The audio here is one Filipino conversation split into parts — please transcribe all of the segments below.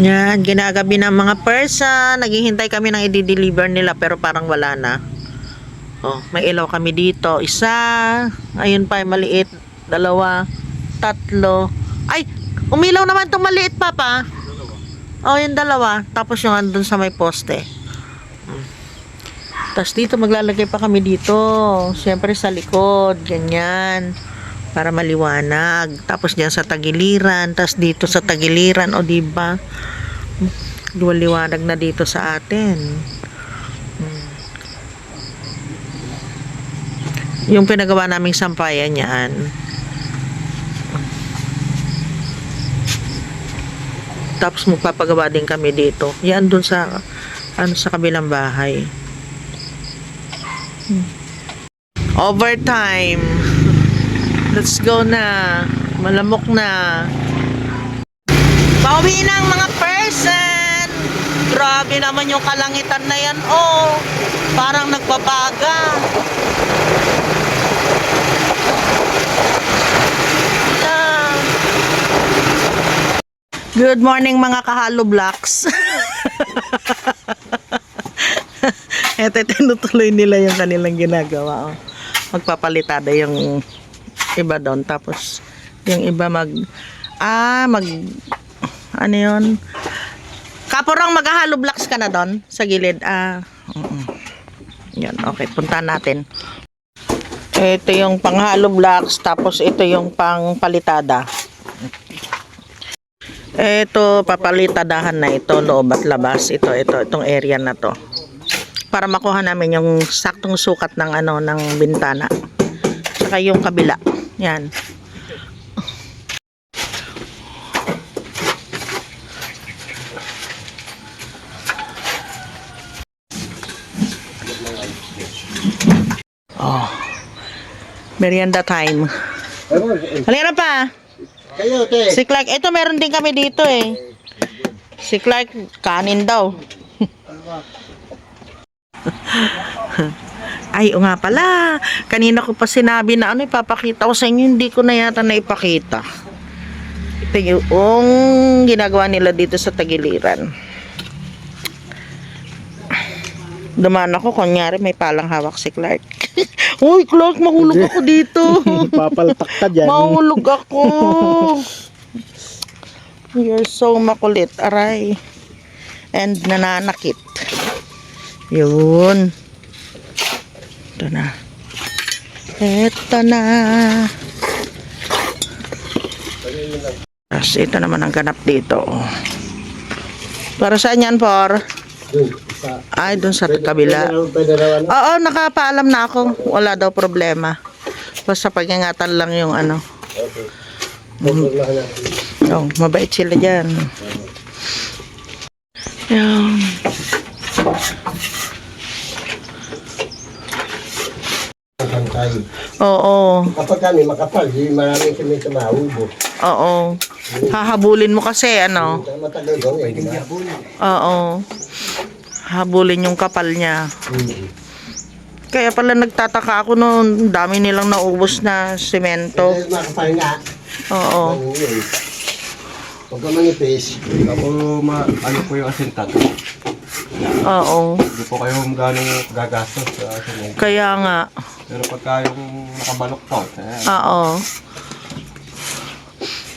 Yan, ginagabi ng mga person. Naghihintay kami ng i-deliver nila pero parang wala na. Oh, may ilaw kami dito. Isa. Ayun pa, maliit. Dalawa. Tatlo. Ay, umilaw naman itong maliit, Papa. Oh, yung dalawa. Tapos yung andun sa may poste. Mm. Tapos dito, maglalagay pa kami dito. Siyempre sa likod. Ganyan. Para maliwanag. Tapos diyan sa tagiliran. Tapos dito sa tagiliran. O, diba? Liwanag na dito sa atin. Mm. Yung pinagawa naming sampayan yan. Tapos magpapagawa din kami dito. Yan dun sa ano sa kabilang bahay. Hmm. Overtime. Let's go na. Malamok na. Pauwi na ang mga person. Grabe naman yung kalangitan na yan. Oh, parang nagbabaga. Good morning mga kahalo blocks. Ito, tinutuloy nila yung kanilang ginagawa. Oh. Magpapalitada yung iba doon. Tapos, yung iba mag... Ah, mag... Ano yun? Kapurang maghahalo blocks ka na doon sa gilid. Ah, oo. Yan, okay. Punta natin. Ito yung panghalo blocks. Tapos, ito yung pang palitada. Ito, papalitadahan na ito, loob at labas. Ito, ito, itong area na to. Para makuha namin yung saktong sukat ng ano, ng bintana. Saka yung kabila. Yan. Oh. Merienda time. Halika na pa. Kayo, te. Si Clark, ito meron din kami dito eh. Si Clark, kanin daw. Ay, o nga pala. Kanina ko pa sinabi na ano, ipapakita ko sa inyo. Hindi ko na yata naipakita. Ito yung ginagawa nila dito sa Tagiliran. Dumaan ako, kunyari may palang hawak si Clark. Uy, Clark, mahulog ako dito. Papaltak ka dyan. Mahulog ako. You're so makulit, aray. And nananakit. Yun. Ito na. Ito na. Tapos ito naman ang ganap dito. Para saan yan, Por? Ay, dun sa kabila. Oo, nakapaalam na ako. Wala daw problema. Basta pag-ingatan lang yung ano. Okay. Natin. Oh, mabait sila dyan. Yan. Pantay. Oo, Kapag kami makapal, di maraming semento maubo. oo. Hahabulin mo kasi, ano? Matagal daw eh. di ba? Oo. Habulin yung kapal niya. Hmm. Kaya pala nagtataka ako noon, dami nilang naubos na semento. Eh, makapal nga. Oo. Ano yun? Pag ka manipis, Ako, ma, ano po yung asintat. Oo. Hindi po kayo ganong gagastos sa asin. Kaya nga. Pero pagka yung nakabalok po, eh, Oo.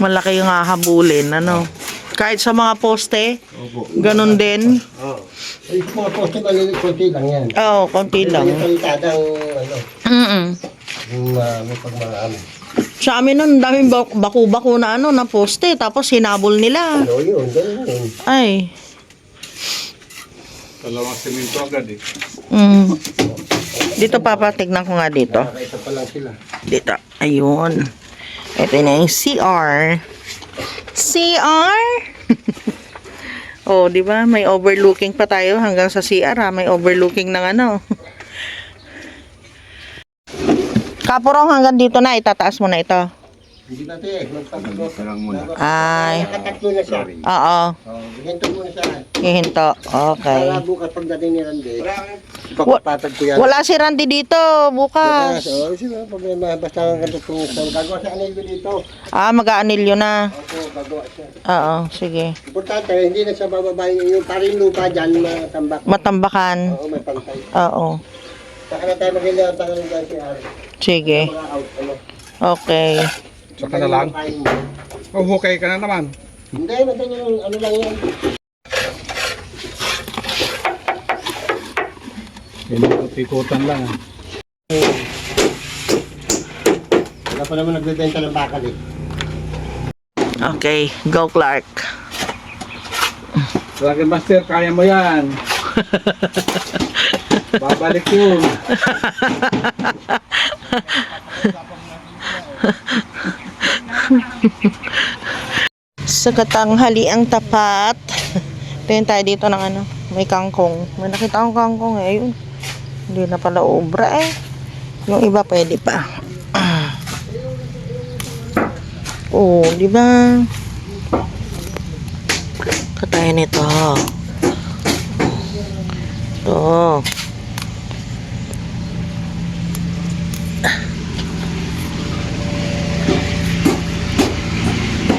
Malaki yung hahabulin, ano? Kahit sa mga poste, opo. ganun din. Oo. ay, mga poste maliliit, konti lang yan. Oo, konti lang. Yung palitadang, ano, Mm yung uh, may pagmaano. Sa amin nun, daming bak- baku-baku na ano, na poste, tapos hinabol nila. Ano yun, ganun yun. Ay. Dalawang semento agad eh. Mm. Dito papa, tignan ko nga dito. Nakakaisa pa lang sila. Dito. Ayun. Ito na yung CR. CR? oh, di ba? May overlooking pa tayo hanggang sa CR ha. May overlooking ng ano. Kapurong hanggang dito na, itataas mo na ito. Hindi na tayo, magpapagod. Ay. Nakatatlo na siya. Oo. Oh, hinto muna siya. Hihinto. Okay. Para bukas pagdating ni Randy, ipagpapatag ko yan. Wala si Randy dito Bukas, bukas. oh, sino ang problema? Basta ang ganito kung gagawa sa anilyo dito. Ah, mag-aanilyo na. Opo, gagawa siya. Oo, sige. Importante, hindi na siya bababa yung paring lupa dyan, matambak. Matambakan. Oo, may pantay. Oo. Saka na tayo mag-ilang tangan dyan si Ari. Sige. Mga out, ano. Okay. Saka na lang. Oh, hukay ka na naman. Hindi, madali yung ano lang yan. Pinukot-ikutan lang. Wala pa naman nagbebenta ng bakal eh. Okay. Go, Clark. Dragon Master, kaya mo yan. Babalik yun. Sa katanghali ang tapat. Tingin tayo dito ng ano. May kangkong. May nakita akong kangkong eh. Ayun. Hindi na pala obra eh. Yung iba pwede pa. Oh, di ba? Katayin nito. Ito.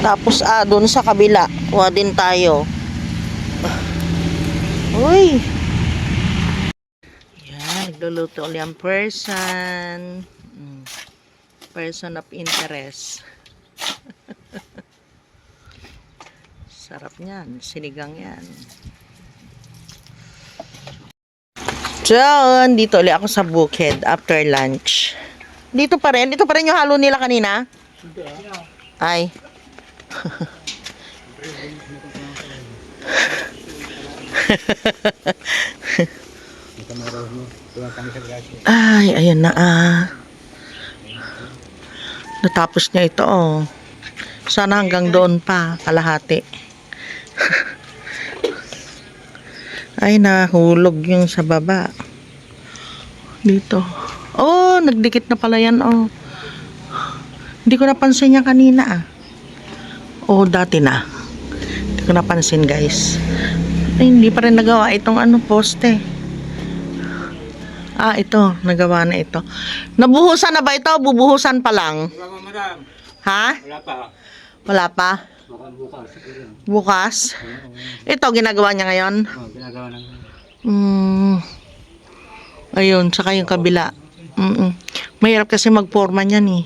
Tapos ah, doon sa kabila, kuha din tayo. Uy! Yan, nagluluto ulit ang person. Mm. Person of interest. Sarap niyan, sinigang yan. So, dito ulit ako sa bukid after lunch. Dito pa rin? Dito pa rin yung halo nila kanina? Ay. Ay, ayan na ah. Natapos niya ito oh. Sana hanggang doon pa, kalahati. Ay, nahulog yung sa baba. Dito. Oh, nagdikit na pala yan oh. Hindi ko napansin niya kanina ah. Oh, dati na. Hindi ko napansin guys. Ay, hindi pa rin nagawa itong ano poste. Ah, ito. Nagawa na ito. Nabuhusan na ba ito? Bubuhusan pa lang. Ha? Wala pa. Wala pa? Bukas? Ito, ginagawa niya ngayon? Ginagawa ng... Mm. Ayun, saka yung kabila. Mm Mahirap kasi magporma niyan eh.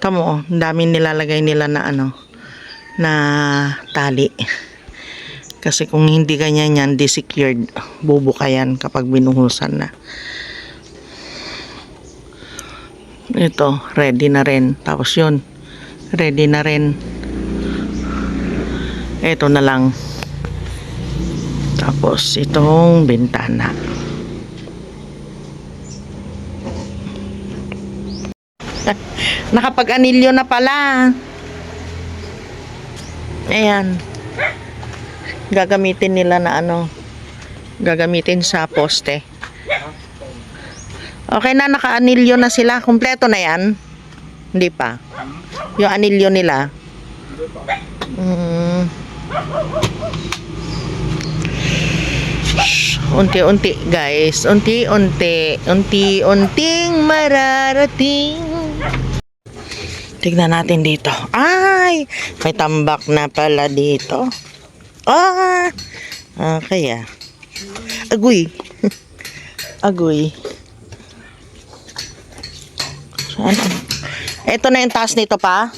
Tamo, oh, daming nilalagay nila na ano, na tali. Kasi kung hindi ganyan yan, di secured, bubuka yan kapag binuhusan na. Ito, ready na rin. Tapos yun, ready na rin. Ito na lang. Tapos itong bintana. Nakapag-anilyo na pala. Ayan. Gagamitin nila na ano. Gagamitin sa poste. Okay na, naka-anilyo na sila. Kompleto na yan. Hindi pa. Yung anilyo nila. Mm. Unti-unti guys. Unti-unti. Unti-unting mararating. Tignan natin dito. Ay! May tambak na pala dito. Ah! Okay ah. Agoy. Agoy. Saan? Ito na yung taas nito pa.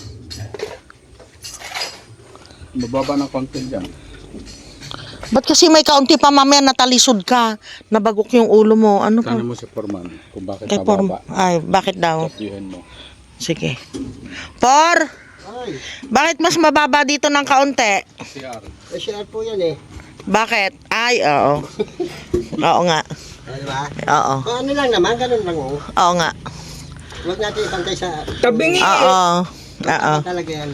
Bababa ng konti dyan. Ba't kasi may kaunti pa mamaya natalisod ka? Nabagok yung ulo mo. Ano pa? Tanong mo si Forman kung bakit Kay Por, ay, bakit daw? Sabihin mo. Sige. Por, Ay, bakit mas mababa dito ng kaunti? CR. eh, share po yan eh. Bakit? Ay, oo. Oo nga. Ano ba? Oo. Kung ano lang naman, ganun lang oh. Oo nga. Huwag natin ipantay sa... Tabingi! Oo. Oo. Talaga yan.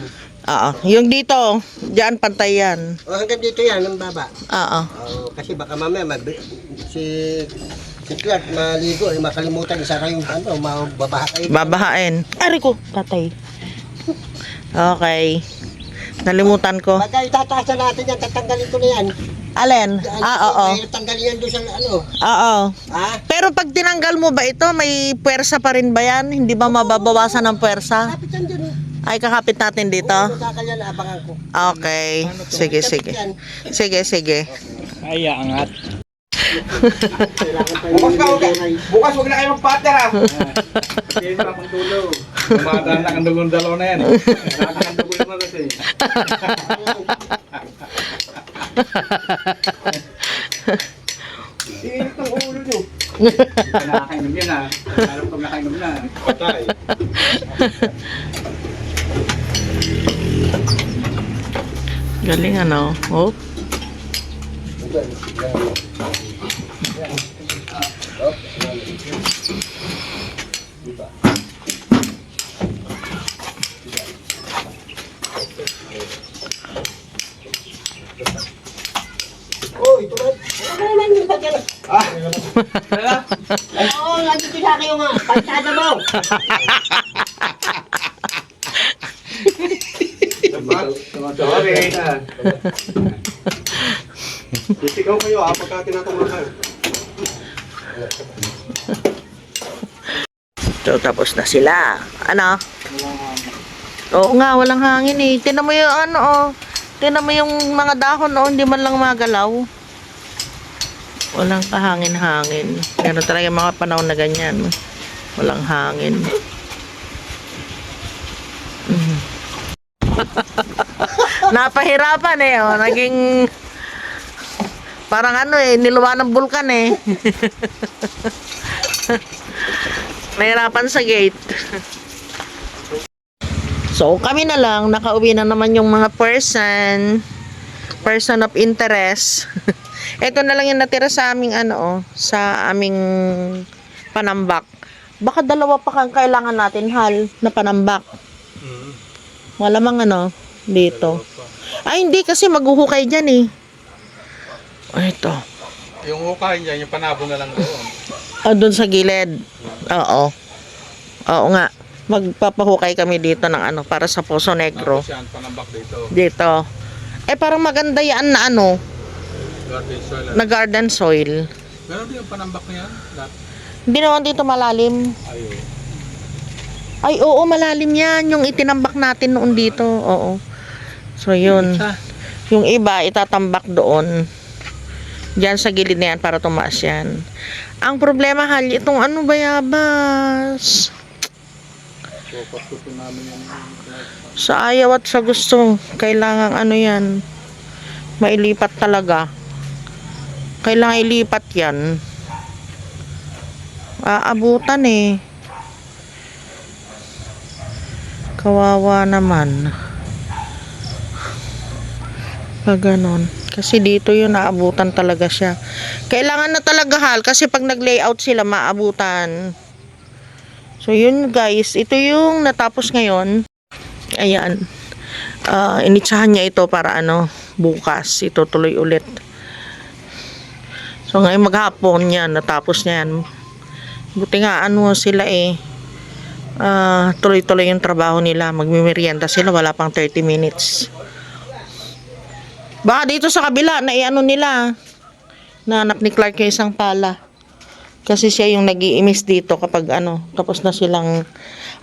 Oo. Yung dito, diyan pantay yan. O hanggang dito yan, ang baba. Oo. Oh, kasi baka mamaya mag si si Clark maligo, eh, makalimutan isa kayong ano, mababaha kayo. Babahain. Ari ko, tatay. Okay. Nalimutan ko. Pagka itataasan natin yan, tatanggalin ko na yan. Alin? Ah, oo. May tanggalin yan doon sa ano. Oo. Ha? Pero pag tinanggal mo ba ito, may puwersa pa rin ba yan? Hindi ba mababawasan ng puwersa? Kapit yan dun. Ay, kakapit natin dito. Magkakal yan, abangan ko. Okay. Sige, sige. Sige, sige. Ay, angat. Bukas ka, bukas huwag na kayo mag-partner ha. Kaya sa akong dulo. Dumadaan na ang dugong dalawa na yan. Dumadaan ang dugo naman kasi. Init ng ulo nyo. Nakakainom yan ah. Alam ko nakainom na. Patay. Galing ano. Oh. Oh, ito ba? Ano naman yung bagyan? Ah. Ay, oo, nandito sa kayo nga. Pansada mo. Sorry. Sisigaw kayo ah, pagka tinatungan kayo. So, tapos na sila. Ano? Oo nga, walang hangin eh. Tinan mo yung ano oh. Tinan mo yung mga dahon oh, hindi man lang magalaw. Walang kahangin-hangin. Ganun talaga mga panahon na ganyan. Walang hangin. Napahirapan eh oh. Naging parang ano eh, niluwa ng bulkan eh. Nahirapan sa gate. So, kami na lang, nakauwi na naman yung mga person, person of interest. Ito na lang yung natira sa aming ano, oh, sa aming panambak. Baka dalawa pa kang kailangan natin, hal, na panambak. Malamang ano, dito. Ay, hindi kasi maghuhukay dyan eh. Ay, ito. Yung hukay niya, yung panabo na lang doon. Ah, doon sa gilid. Oo. Oo nga. Magpapahukay kami dito ng ano, para sa Poso Negro. Tapos yan, panambak dito. Dito. Eh, parang maganda yan na ano, Garden soil. na garden soil. Meron din yung panambak na yan. Hindi naman dito malalim. Ayo. Ay, oo, malalim yan. Yung itinambak natin noon dito. Oo. So, yun. Yung iba, itatambak doon. Diyan sa gilid na yan para tumaas yan. Ang problema, hal, itong ano bayabas. Sa ayaw at sa gusto, kailangan ano yan, mailipat talaga. Kailangan ilipat yan. Aabutan eh. Kawawa naman. Pag ganon. Kasi dito yun, naabutan talaga siya. Kailangan na talaga hal, kasi pag nag-layout sila, maabutan. So yun guys, ito yung natapos ngayon. Ayan. Ah, initsahan niya ito para ano, bukas itutuloy ulit. So ngayon maghapon yan, natapos niya yan. Buti nga ano sila eh. ah, tuloy-tuloy yung trabaho nila. Magmimerienda sila, wala pang 30 minutes. Baka dito sa kabila, na ano nila. Nanak ni Clark yung isang pala. Kasi siya yung nag-iimis dito kapag ano, tapos na silang...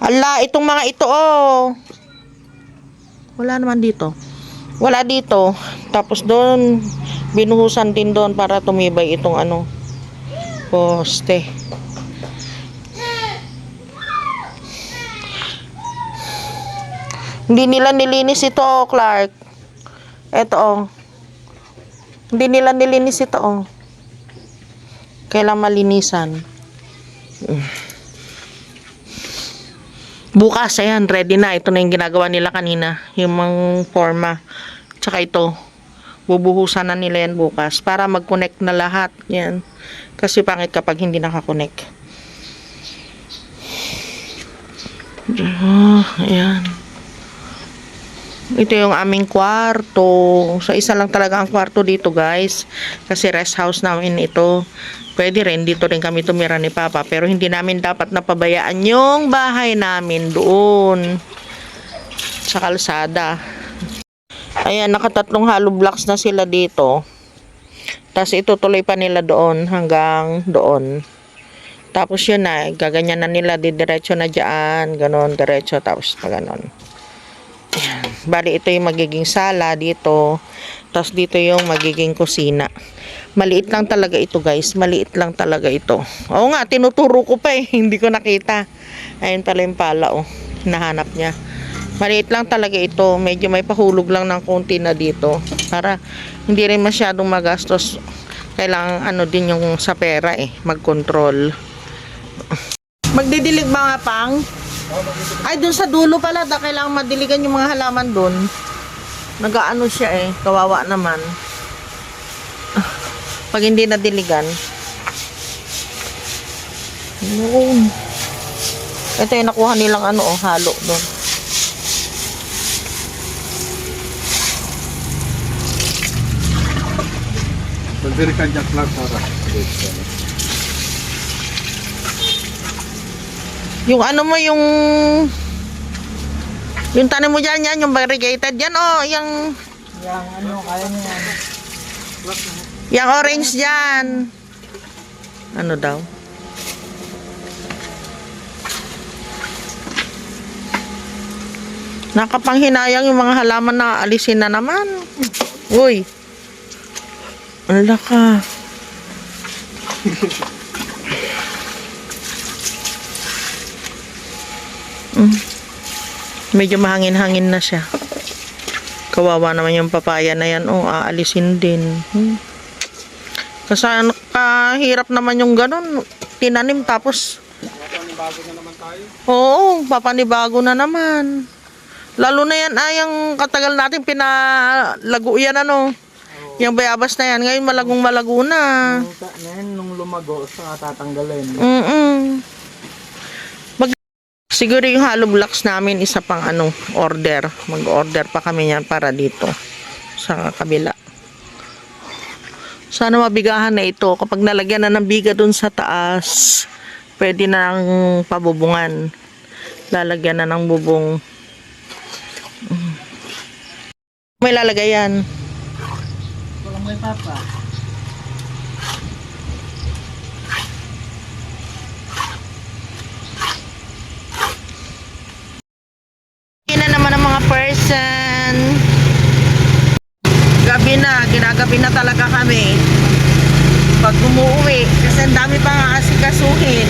Ala, itong mga ito, oh. Wala naman dito. Wala dito. Tapos doon, binuhusan din doon para tumibay itong ano, poste. Hindi nila nilinis ito, oh, Clark. Ito, oh. Hindi nila nilinis ito, oh. Kailang malinisan. Bukas, ayan, ready na. Ito na yung ginagawa nila kanina. Yung mga forma. Tsaka ito. Bubuhusan na nila yan bukas. Para mag-connect na lahat. Yan. Kasi pangit kapag hindi nakakonect. Ah, ayan. Ito yung aming kwarto. So, isa lang talaga ang kwarto dito, guys. Kasi rest house namin ito. Pwede rin, dito rin kami tumira ni Papa. Pero hindi namin dapat napabayaan yung bahay namin doon. sa kalsada. Ayan, nakatatlong hollow blocks na sila dito. Tapos itutuloy pa nila doon hanggang doon. Tapos yun na, gaganyan na nila, didiretso na dyan, ganon, diretso, tapos pa ganon. Bali, ito yung magiging sala dito. Tapos dito yung magiging kusina. Maliit lang talaga ito guys. Maliit lang talaga ito. Oo nga, tinuturo ko pa eh. Hindi ko nakita. Ayun pala yung pala oh. Hinahanap niya. Maliit lang talaga ito. Medyo may pahulog lang ng konti na dito. Para hindi rin masyadong magastos. Kailangan ano din yung sa pera eh. Mag-control. Magdidilig mga pang? Ay, dun sa dulo pala. Da, kailangan madiligan yung mga halaman dun. Nagaano siya eh. Kawawa naman. Ah, Pag hindi nadiligan. Yun. Ito yung nakuha nilang ano oh, halo doon. Pagdirikan dyan lang para. Yung ano mo yung yung tanim mo dyan yan, yung variegated yan, oh, yung Yang ano, kaya niya yan. yung orange dyan. Ano daw? Nakapanghinayang yung mga halaman na alisin na naman. Uy. Ala ka. Mm. Medyo mahangin-hangin na siya. Kawawa naman yung papaya na yan. Oh, aalisin din. Hmm. Kasi kahirap naman yung ganun. Tinanim tapos Bago na naman tayo. Oo, papanibago na naman. Lalo na yan, ay, yung katagal natin pinalago yan, ano. Yung bayabas na yan, ngayon malagong malago na. Yan, nung lumago, sa tatanggalin. Mm Mag Siguro yung hollow blocks namin, isa pang ano, order. Mag-order pa kami yan para dito. Sa kabila. Sana mabigahan na ito. Kapag nalagyan na ng biga dun sa taas, pwede na ng pabubungan. Lalagyan na ng bubong. May lalagay yan. Walang may papa. Yan na naman ang mga person. Gabi na, ginagabi na talaga kami. Pag umuwi, kasi ang dami pang aasikasuhin.